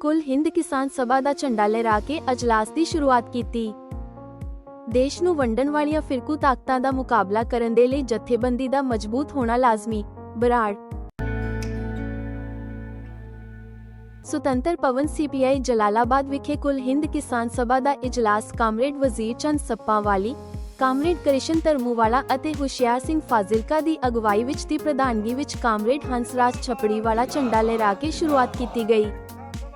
ਕੁੱਲ ਹਿੰਦ ਕਿਸਾਨ ਸਭਾ ਦਾ ਝੰਡਾ ਲਹਿਰਾ ਕੇ ਅਜਲਾਸ ਦੀ ਸ਼ੁਰੂਆਤ ਕੀਤੀ। ਦੇਸ਼ ਨੂੰ ਵੰਡਣ ਵਾਲੀਆਂ ਫਿਰਕੂ ਤਾਕਤਾਂ ਦਾ ਮੁਕਾਬਲਾ ਕਰਨ ਦੇ ਲਈ ਜਥੇਬੰਦੀ ਦਾ ਮਜ਼ਬੂਤ ਹੋਣਾ ਲਾਜ਼ਮੀ, ਬਰਾੜ। ਸੁਤੰਤਰ ਪਵਨ ਸੀਪੀਆਈ ਜਲਾਲਾਬਾਦ ਵਿਖੇ ਕੁੱਲ ਹਿੰਦ ਕਿਸਾਨ ਸਭਾ ਦਾ ਇਜਲਾਸ ਕਾਮਰੇਡ ਵਜ਼ੀਰ ਚੰਦ ਸੱਪਾਂਵਾਲੀ, ਕਾਮਰੇਡ ਕ੍ਰਿਸ਼ਨ ਧਰਮੂਵਾਲਾ ਅਤੇ ਹੁਸ਼ਿਆਰ ਸਿੰਘ ਫਾਜ਼ਿਲਕਾ ਦੀ ਅਗਵਾਈ ਵਿੱਚ ਦੀ ਪ੍ਰਧਾਨਗੀ ਵਿੱਚ ਕਾਮਰੇਡ ਹੰਸਰਾਜ ਛਪੜੀਵਾਲਾ ਝੰਡਾ ਲਹਿਰਾ ਕੇ ਸ਼ੁਰੂਆਤ ਕੀਤੀ ਗਈ।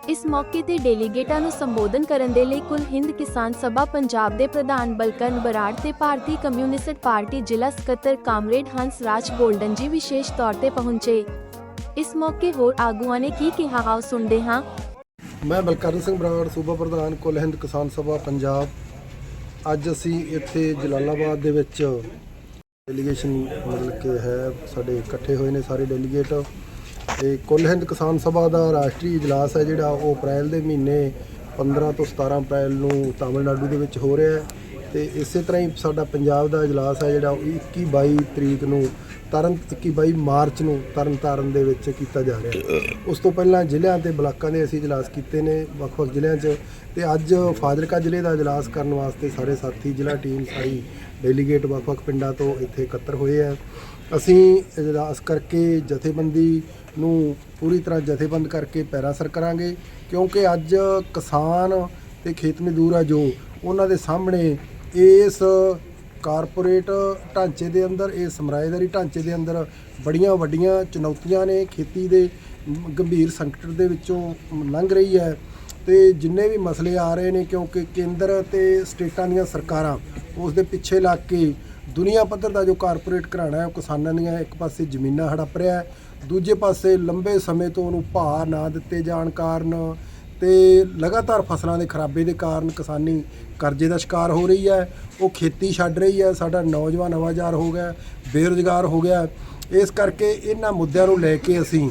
ਇਸ ਮੌਕੇ ਤੇ ਡੈਲੀਗੇਟਾਂ ਨੂੰ ਸੰਬੋਧਨ ਕਰਨ ਦੇ ਲਈ ਕੁੱਲ ਹਿੰਦ ਕਿਸਾਨ ਸਭਾ ਪੰਜਾਬ ਦੇ ਪ੍ਰਧਾਨ ਬਲਕਰਨ ਬਰਾੜ ਤੇ ਭਾਰਤੀ ਕਮਿਊਨਿਸਟ ਪਾਰਟੀ ਜ਼ਿਲ੍ਹਾ ਸਕੱਤਰ ਕਾਮਰੇਡ ਹੰਸ ਰਾਜ ਗੋਲਡਨ ਜੀ ਵਿਸ਼ੇਸ਼ ਤੌਰ ਤੇ ਪਹੁੰਚੇ। ਇਸ ਮੌਕੇ ਹੋਰ ਆਗੂਆਂ ਨੇ ਕੀ ਕਿਹਾ, ਆਓ ਸੁਣਦੇ ਹਾਂ। ਮੈਂ ਬਲਕਰਨ ਸਿੰਘ ਬਰਾੜ, ਸੂਬਾ ਪ੍ਰਧਾਨ, ਕੁਲ ਹਿੰਦ ਕਿਸਾਨ ਸਭਾ ਪੰਜਾਬ। ਅੱਜ ਅਸੀਂ ਇੱਥੇ ਜਲਾਲਾਬਾਦ ਦੇ ਵਿੱਚ ਡੈਲੀਗੇਸ਼ਨ ਮਤਲਬ ਕਿ ਹੈ, ਸਾਡੇ ਇਕੱਠੇ ਹੋਏ ਨੇ ਸਾਰੇ ਡੈਲੀਗੇਟ ਤੇ ਕੁੱਲ ਹਿੰਦ ਕਿਸਾਨ ਸਭਾ ਦਾ ਰਾਸ਼ਟਰੀ ਇਜਲਾਸ ਹੈ ਜਿਹੜਾ ਉਹ ਅਪ੍ਰੈਲ ਦੇ ਮਹੀਨੇ 15 ਤੋਂ 17 ਅਪ੍ਰੈਲ ਨੂੰ ਤਾਮਿਲਨਾਡੂ ਦੇ ਵਿੱਚ ਹੋ ਰਿਹਾ ਹੈ ਤੇ ਇਸੇ ਤਰ੍ਹਾਂ ਹੀ ਸਾਡਾ ਪੰਜਾਬ ਦਾ ਇਜਲਾਸ ਹੈ ਜਿਹੜਾ ਉਹ 21 22 ਤਰੀਕ ਨੂੰ ਤਰਨ 21 22 ਮਾਰਚ ਨੂੰ ਤਰਨਤਾਰਨ ਦੇ ਵਿੱਚ ਕੀਤਾ ਜਾ ਰਿਹਾ ਹੈ। ਉਸ ਤੋਂ ਪਹਿਲਾਂ ਜ਼ਿਲ੍ਹਿਆਂ ਤੇ ਬਲਾਕਾਂ ਦੇ ਅਸੀਂ ਇਜਲਾਸ ਕੀਤੇ ਨੇ, ਵੱਖ-ਵੱਖ ਜ਼ਿਲ੍ਹਿਆਂ 'ਚ ਤੇ ਅੱਜ ਫਾਜ਼ਿਲਕਾ ਜ਼ਿਲ੍ਹੇ ਦਾ ਇਜਲਾਸ ਕਰਨ ਵਾਸਤੇ ਸਾਰੇ ਸਾਥੀ, ਜ਼ਿਲ੍ਹਾ ਟੀਮ ਸਾਰੀ ਡੈਲੀਗੇਟ ਵੱਖ-ਵੱਖ ਪਿੰਡਾਂ ਤੋਂ ਇੱਥੇ ਇਕੱਤਰ ਹੋਏ ਆ। ਅਸੀਂ ਇਜਲਾਸ ਕਰਕੇ ਜਥੇਬੰਦੀ ਨੂੰ ਪੂਰੀ ਤਰ੍ਹਾਂ ਜਥੇਬੰਦ ਕਰਕੇ ਪੈਰਾਸਰ ਕਰਾਂਗੇ, ਕਿਉਂਕਿ ਅੱਜ ਕਿਸਾਨ ਤੇ ਖੇਤ ਮਜ਼ਦੂਰ ਆ ਜੋ, ਉਹਨਾਂ ਦੇ ਸਾਹਮਣੇ ਇਸ ਕਾਰਪੋਰੇਟ ਢਾਂਚੇ ਦੇ ਅੰਦਰ, ਇਹ ਸਮਰਾਏਦਾਰੀ ਢਾਂਚੇ ਦੇ ਅੰਦਰ ਬੜੀਆਂ ਵੱਡੀਆਂ ਚੁਣੌਤੀਆਂ ਨੇ, ਖੇਤੀ ਦੇ ਗੰਭੀਰ ਸੰਕਟ ਦੇ ਵਿੱਚੋਂ ਲੰਘ ਰਹੀ ਹੈ। ਤੇ ਜਿੰਨੇ ਵੀ ਮਸਲੇ ਆ ਰਹੇ ਨੇ, ਕਿਉਂਕਿ ਕੇਂਦਰ ਤੇ ਸਟੇਟਾਂ ਦੀਆਂ ਸਰਕਾਰਾਂ ਉਸ ਦੇ ਪਿੱਛੇ ਲੱਗ ਕੇ ਦੁਨੀਆ ਪੱਧਰ ਦਾ ਜੋ ਕਾਰਪੋਰੇਟ ਘਰਾਣਾ ਹੈ, ਉਹ ਕਿਸਾਨਾਂ ਦੀਆਂ ਇੱਕ ਪਾਸੇ ਜ਼ਮੀਨਾਂ ਹੜੱਪ ਰਿਹਾ ਹੈ, ਦੂਜੇ ਪਾਸੇ ਲੰਬੇ ਸਮੇਂ ਤੋਂ ਉਹਨੂੰ ਭਾਅ ਨਾ ਦਿੱਤੇ ਜਾਣ ਕਾਰਨ ਤੇ ਲਗਾਤਾਰ ਫਸਲਾਂ ਦੇ ਖਰਾਬੇ ਦੇ ਕਾਰਨ ਕਿਸਾਨੀ ਕਰਜ਼ੇ ਦਾ ਸ਼ਿਕਾਰ ਹੋ ਰਹੀ ਹੈ, ਉਹ ਖੇਤੀ ਛੱਡ ਰਹੀ ਹੈ, ਸਾਡਾ ਨੌਜਵਾਨ ਆਵਾਜ਼ਾਰ ਹੋ ਗਿਆ, ਬੇਰੁਜ਼ਗਾਰ ਹੋ ਗਿਆ। ਇਸ ਕਰਕੇ ਇਹਨਾਂ ਮੁੱਦਿਆਂ ਨੂੰ ਲੈ ਕੇ ਅਸੀਂ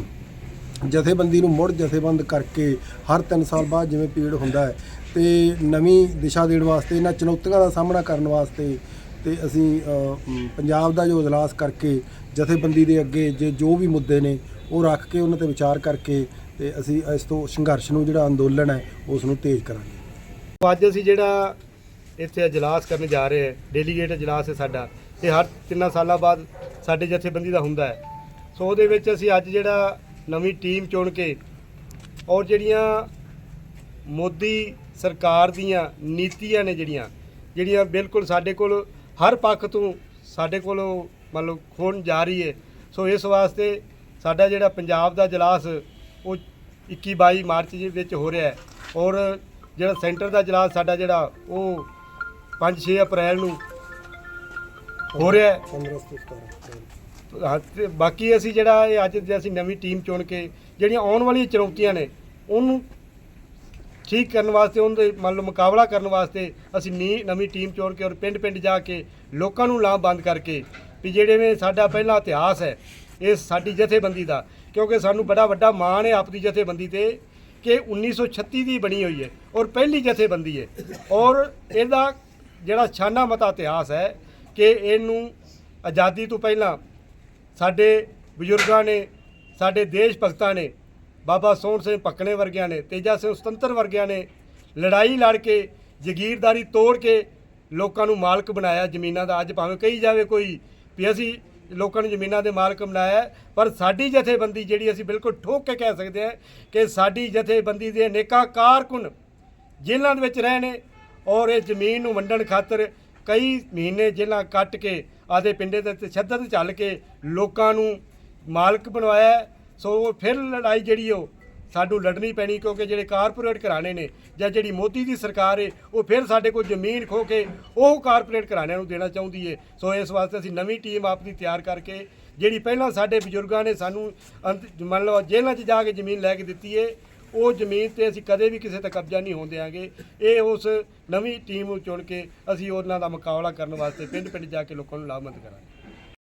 ਜਥੇਬੰਦੀ ਨੂੰ ਮੁੜ ਜਥੇਬੰਦ ਕਰਕੇ ਹਰ 3 ਸਾਲ ਬਾਅਦ ਜਿਵੇਂ ਪੀੜ ਹੁੰਦਾ ਹੈ ਤੇ ਨਵੀਂ ਦਿਸ਼ਾ ਦੇਣ ਵਾਸਤੇ, ਇਹਨਾਂ ਚੁਣੌਤੀਆਂ ਦਾ ਸਾਹਮਣਾ ਕਰਨ ਵਾਸਤੇ ਤੇ ਅਸੀਂ ਪੰਜਾਬ ਦਾ ਜੋ ਇਜਲਾਸ ਕਰਕੇ, ਜਥੇਬੰਦੀ ਦੇ ਅੱਗੇ ਜੇ ਜੋ ਵੀ ਮੁੱਦੇ ਨੇ, ਉਹ ਰੱਖ ਕੇ ਉਹਨਾਂ ਤੇ ਵਿਚਾਰ ਕਰਕੇ ਤੇ ਅਸੀਂ ਇਸ ਤੋਂ ਸੰਘਰਸ਼ ਨੂੰ ਜਿਹੜਾ ਅੰਦੋਲਨ ਹੈ, ਉਸ ਨੂੰ ਤੇਜ਼ ਕਰਾਂਗੇ। ਅੱਜ ਅਸੀਂ ਜਿਹੜਾ ਇੱਥੇ ਇਜਲਾਸ ਕਰਨ ਜਾ ਰਹੇ ਹਾਂ, ਡੈਲੀਗੇਟ ਇਜਲਾਸ ਹੈ ਸਾਡਾ, ਇਹ ਹਰ ਤਿੰਨਾਂ ਸਾਲਾਂ ਬਾਅਦ ਸਾਡੇ ਜਥੇਬੰਦੀ ਦਾ ਹੁੰਦਾ ਹੈ। ਸੋ ਉਹਦੇ ਵਿੱਚ ਅਸੀਂ ਅੱਜ ਜਿਹੜਾ ਨਵੀਂ ਟੀਮ ਚੁਣ ਕੇ ਔਰ ਜਿਹੜੀਆਂ ਮੋਦੀ ਸਰਕਾਰ ਦੀਆਂ ਨੀਤੀਆਂ ਨੇ ਜਿਹੜੀਆਂ ਜਿਹੜੀਆਂ ਬਿਲਕੁਲ ਸਾਡੇ ਕੋਲ ਹਰ ਪੱਖ ਤੋਂ ਸਾਡੇ ਕੋਲ ਮੰਨ ਲਓ ਖੋਣ ਜਾ ਰਹੀ ਹੈ ਸੋ ਇਸ ਵਾਸਤੇ ਸਾਡਾ ਜਿਹੜਾ ਪੰਜਾਬ ਦਾ ਇਜਲਾਸ ਉਹ 21 22 ਮਾਰਚ ਦੇ ਵਿੱਚ ਹੋ ਰਿਹਾ ਹੈ। ਔਰ ਜਿਹੜਾ ਸੈਂਟਰ ਦਾ ਇਜਲਾਸ ਸਾਡਾ ਜਿਹੜਾ ਉਹ 5 6 ਅਪ੍ਰੈਲ ਨੂੰ ਹੋ ਰਿਹਾ ਹੈ। 15 ਤੋਂ 17 ਹਾਂ, ਤੇ ਬਾਕੀ ਅਸੀਂ ਜਿਹੜਾ ਇਹ ਅੱਜ ਜੇ ਅਸੀਂ ਨਵੀਂ ਟੀਮ ਚੁਣ ਕੇ ਜਿਹੜੀਆਂ ਆਉਣ ਵਾਲੀਆਂ ਚੁਣੌਤੀਆਂ ਨੇ ਉਹਨੂੰ ਠੀਕ ਕਰਨ ਵਾਸਤੇ ਉਹਦੇ ਮੰਨ ਲਓ ਮੁਕਾਬਲਾ ਕਰਨ ਵਾਸਤੇ ਅਸੀਂ ਨੀ- ਨਵੀਂ ਟੀਮ ਚੁਣ ਕੇ ਔਰ ਪਿੰਡ-ਪਿੰਡ ਜਾ ਕੇ ਲੋਕਾਂ ਨੂੰ ਲਾਮਬੰਦ ਕਰਕੇ ਵੀ ਜਿਹੜੇ ਵੀ ਸਾਡਾ ਪਹਿਲਾ ਇਤਿਹਾਸ ਹੈ, ਇਹ ਸਾਡੀ ਜਥੇਬੰਦੀ ਦਾ। ਕਿਉਂਕਿ ਸਾਨੂੰ ਬੜਾ ਵੱਡਾ ਮਾਣ ਹੈ ਆਪਦੀ ਜਥੇਬੰਦੀ ਤੇ ਕਿ 1936 ਦੀ ਬਣੀ ਹੋਈ ਹੈ ਔਰ ਪਹਿਲੀ ਜਥੇਬੰਦੀ ਹੈ। ਔਰ ਇਹਦਾ ਜਿਹੜਾ ਛਾਨਾ ਮਤਾ ਇਤਿਹਾਸ ਹੈ ਕਿ ਇਹਨੂੰ ਆਜ਼ਾਦੀ ਤੋਂ ਪਹਿਲਾਂ ਸਾਡੇ ਬਜ਼ੁਰਗਾਂ ਨੇ, ਸਾਡੇ ਦੇਸ਼ ਭਗਤਾਂ ਨੇ ਬਾਬਾ ਸੋਹਣ ਸਿੰਘ ਪੱਕਣੇ ਵਰਗਿਆਂ ਨੇ, ਤੇਜਾ ਸਿੰਘ ਸੁਤੰਤਰ ਵਰਗਿਆਂ ਨੇ ਲੜਾਈ ਲੜ ਕੇ, ਜ਼ਗੀਰਦਾਰੀ ਤੋੜ ਕੇ ਲੋਕਾਂ ਨੂੰ ਮਾਲਕ ਬਣਾਇਆ ਜ਼ਮੀਨਾਂ ਦਾ। ਅੱਜ ਭਾਵੇਂ ਕਹੀ ਜਾਵੇ ਕੋਈ ਵੀ ਅਸੀਂ ਲੋਕਾਂ ਨੂੰ ਜ਼ਮੀਨਾਂ ਦੇ ਮਾਲਕ ਬਣਾਇਆ ਪਰ ਸਾਡੀ ਜਥੇਬੰਦੀ ਜਿਹੜੀ ਅਸੀਂ ਬਿਲਕੁਲ ਠੋਕ ਕੇ ਕਹਿ ਸਕਦੇ ਹਾਂ ਕਿ ਸਾਡੀ ਜਥੇਬੰਦੀ ਦੇ ਅਨੇਕਾਂ ਕਾਰਕੁਨ ਜੇਲ੍ਹਾਂ ਦੇ ਵਿੱਚ ਰਹੇ ਨੇ ਔਰ ਇਹ ਜ਼ਮੀਨ ਨੂੰ ਵੰਡਣ ਖਾਤਰ ਕਈ ਮਹੀਨੇ ਜੇਲ੍ਹਾਂ ਕੱਟ ਕੇ, ਆਦੇ ਪਿੰਡੇ ਦੇ ਤਸ਼ੱਦਦ ਚੱਲ ਕੇ ਲੋਕਾਂ ਨੂੰ ਮਾਲਕ ਬਣਵਾਇਆ ਸੋ ਫਿਰ ਲੜਾਈ ਜਿਹੜੀ ਉਹ ਸਾਨੂੰ ਲੜਨੀ ਪੈਣੀ ਕਿਉਂਕਿ ਜਿਹੜੇ ਕਾਰਪੋਰੇਟ ਘਰਾਣੇ ਨੇ ਜਾਂ ਜਿਹੜੀ ਮੋਦੀ ਦੀ ਸਰਕਾਰ ਏ, ਉਹ ਫਿਰ ਸਾਡੇ ਕੋਲ ਜ਼ਮੀਨ ਖੋ ਕੇ ਉਹ ਕਾਰਪੋਰੇਟ ਘਰਾਣਿਆਂ ਨੂੰ ਦੇਣਾ ਚਾਹੁੰਦੀ ਹੈ ਸੋ ਇਸ ਵਾਸਤੇ ਅਸੀਂ ਨਵੀਂ ਟੀਮ ਆਪਣੀ ਤਿਆਰ ਕਰਕੇ ਜਿਹੜੀ ਪਹਿਲਾਂ ਸਾਡੇ ਬਜ਼ੁਰਗਾਂ ਨੇ ਸਾਨੂੰ ਅੰਤ- ਮੰਨ ਲਓ ਜੇਲ੍ਹਾਂ 'ਚ ਜਾ ਕੇ ਜ਼ਮੀਨ ਲੈ ਕੇ ਦਿੱਤੀ ਹੈ ਉਹ ਜ਼ਮੀਨ ਤੇ ਅਸੀਂ ਕਦੇ ਵੀ ਕਿਸੇ ਤੇ ਕਬਜ਼ਾ ਨਹੀਂ ਹੋਣ ਦਿਆਂਗੇ। ਇਹ ਉਸ ਨਵੀਂ ਟੀਮ ਨੂੰ ਚੁਣ ਕੇ ਅਸੀਂ ਉਹਨਾਂ ਦਾ ਮੁਕਾਬਲਾ ਕਰਨ ਵਾਸਤੇ ਪਿੰਡ ਪਿੰਡ ਜਾ ਕੇ ਲੋਕਾਂ ਨੂੰ ਲਾਭਬੰਦ ਕਰਾਂਗੇ।